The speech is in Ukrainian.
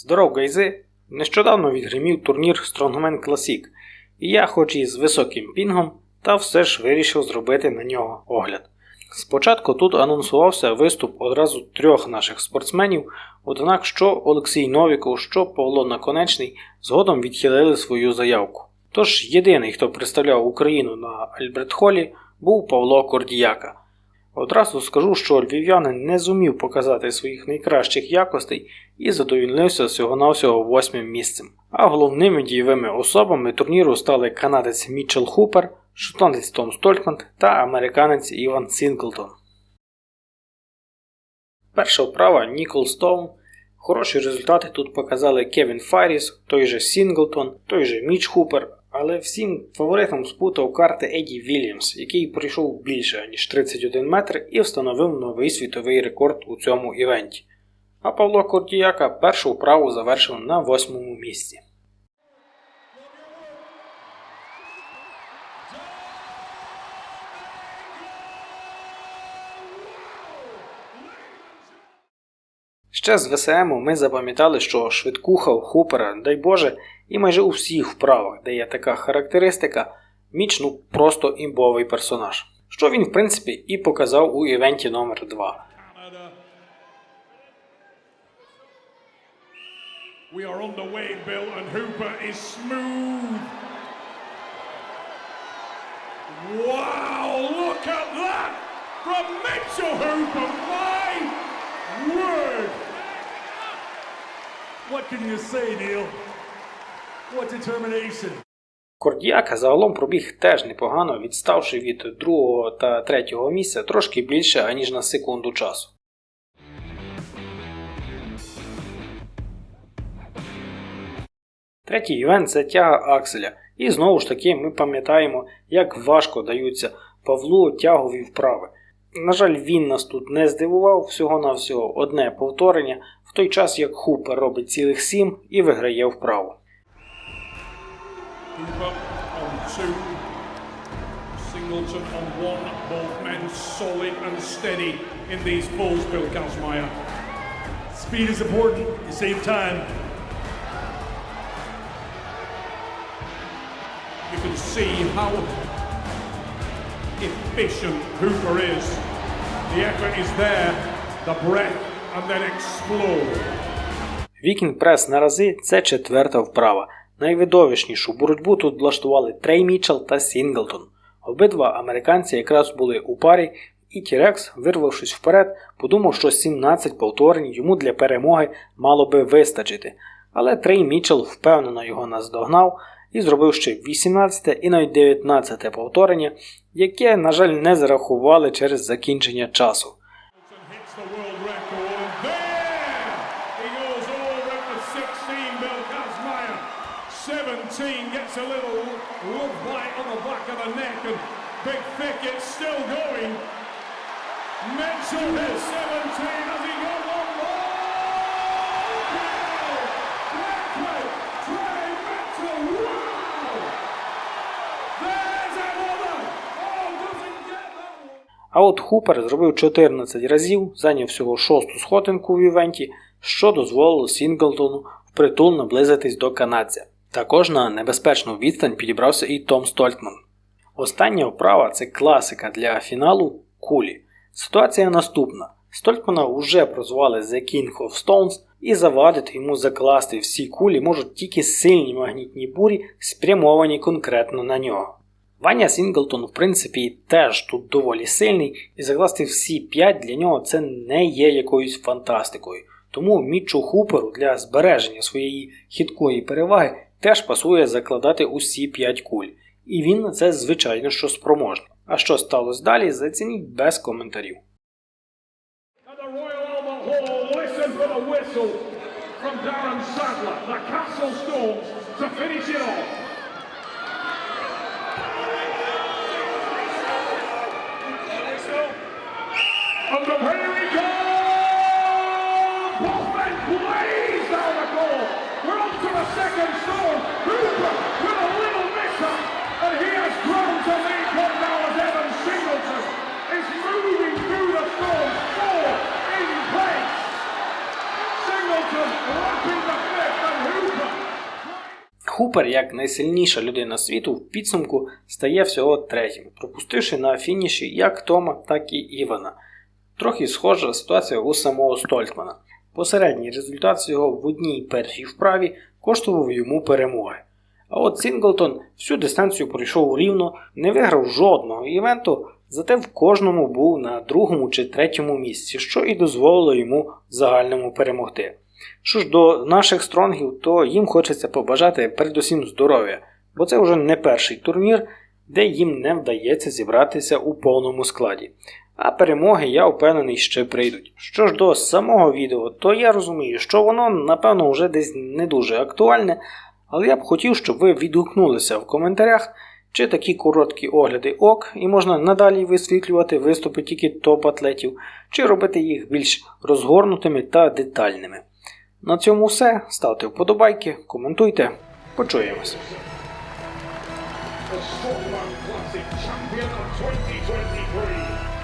Здоров, гайзи! Нещодавно відгримів турнір Strongman Classic, і я, хоч і з високим пінгом, та все ж вирішив зробити на нього огляд. Спочатку тут анонсувався виступ одразу трьох наших спортсменів, однак що Олексій Новіков, що Павло Наконечний згодом відхилили свою заявку. Тож єдиний, хто представляв Україну на Альбертхолі, був Павло Кордіяка. Одразу скажу, що львів'янин не зумів показати своїх найкращих якостей і задовільнився всього-навсього восьмим місцем. А головними дієвими особами турніру стали канадець Мітчел Хупер, шотландець Том Столькман та американець Іван Сінклтон. Перша вправа Нікол Стоун. Хороші результати тут показали Кевін Файріс, той же Сінглтон, той же Міч Хупер, але всім фаворитом спутав карти Еді Вільямс, який пройшов більше ніж 31 метр і встановив новий світовий рекорд у цьому івенті. А Павло Кордіяка першу вправу завершив на восьмому місці. Ще з ВСМ ми запам'ятали, що швидкуха у Хупера, дай Боже, і майже у всіх вправах, де є така характеристика, Міч ну просто імбовий персонаж. Що він, в принципі, і показав у івенті номер 2 We are on the way, Bill, and Hooper is smooth. Wow, look at that from Mitchell Hooper. My word. What can you say, Neil? What determination. Кордіяка загалом пробіг теж непогано, відставши від другого та третього місця трошки більше, аніж на секунду часу. Третій івент це тяга Акселя. І знову ж таки ми пам'ятаємо, як важко даються Павлу тягові вправи. На жаль, він нас тут не здивував, всього-навсього одне повторення, в той час як Хупер робить цілих сім і виграє вправу. Speed is important. You save time. You can see how efficient Hooper is. The effort is there, the breath, and then explode. Вікінг прес на рази це четверта вправа. Найвидовищнішу боротьбу тут влаштували Трей Мітчелл та Сінглтон. Обидва американці якраз були у парі, і Тірекс, вирвавшись вперед, подумав, що 17 повторень йому для перемоги мало би вистачити. Але Трей Мітчелл впевнено його наздогнав і зробив ще 18 і навіть 19 повторення, яке, на жаль, не зарахували через закінчення часу. and hits the world record. And there he goes over at the 16, Bill Kazmaier. 17 gets a little love bite on the back of the neck, and Big Thick it's still going. Mitchell hits 17 as he goes one more. Trey Mitchell, wow! There's another. Oh, doesn't get that one. А от Хупер зробив 14 разів, зайняв всього шосту сходинку в івенті, що дозволило Сінглтону впритул наблизитись до канадця. Також на небезпечну відстань підібрався і Том Столькман. Остання вправа це класика для фіналу кулі. Ситуація наступна: Столькмана вже прозвали The King of Stones, і завадити йому закласти всі кулі можуть тільки сильні магнітні бурі, спрямовані конкретно на нього. Ваня Сінглтон, в принципі, теж тут доволі сильний, і закласти всі 5 для нього це не є якоюсь фантастикою. Тому Мітчу Хуперу для збереження своєї хиткої переваги теж пасує закладати усі 5 куль. І він на це, звичайно, що спроможний. А що сталося далі, зацініть без коментарів. From Darren Sadler, the Castle Stones, to finish it off. Хупер, як найсильніша людина світу, в підсумку стає всього третім, пропустивши на фініші як Тома, так і Івана. Трохи схожа ситуація у самого Стольтмана. Посередній результат цього в одній першій вправі коштував йому перемоги. А от Сінглтон всю дистанцію пройшов рівно, не виграв жодного івенту, зате в кожному був на другому чи третьому місці, що і дозволило йому загальному перемогти. Що ж до наших стронгів, то їм хочеться побажати передусім здоров'я, бо це вже не перший турнір, де їм не вдається зібратися у повному складі. А перемоги, я впевнений, ще прийдуть. Що ж до самого відео, то я розумію, що воно, напевно, вже десь не дуже актуальне, але я б хотів, щоб ви відгукнулися в коментарях, чи такі короткі огляди ок, і можна надалі висвітлювати виступи тільки топ-атлетів, чи робити їх більш розгорнутими та детальними. На цьому все. Ставте вподобайки, коментуйте. Почуємось. The Strongman Classic champion of 2023.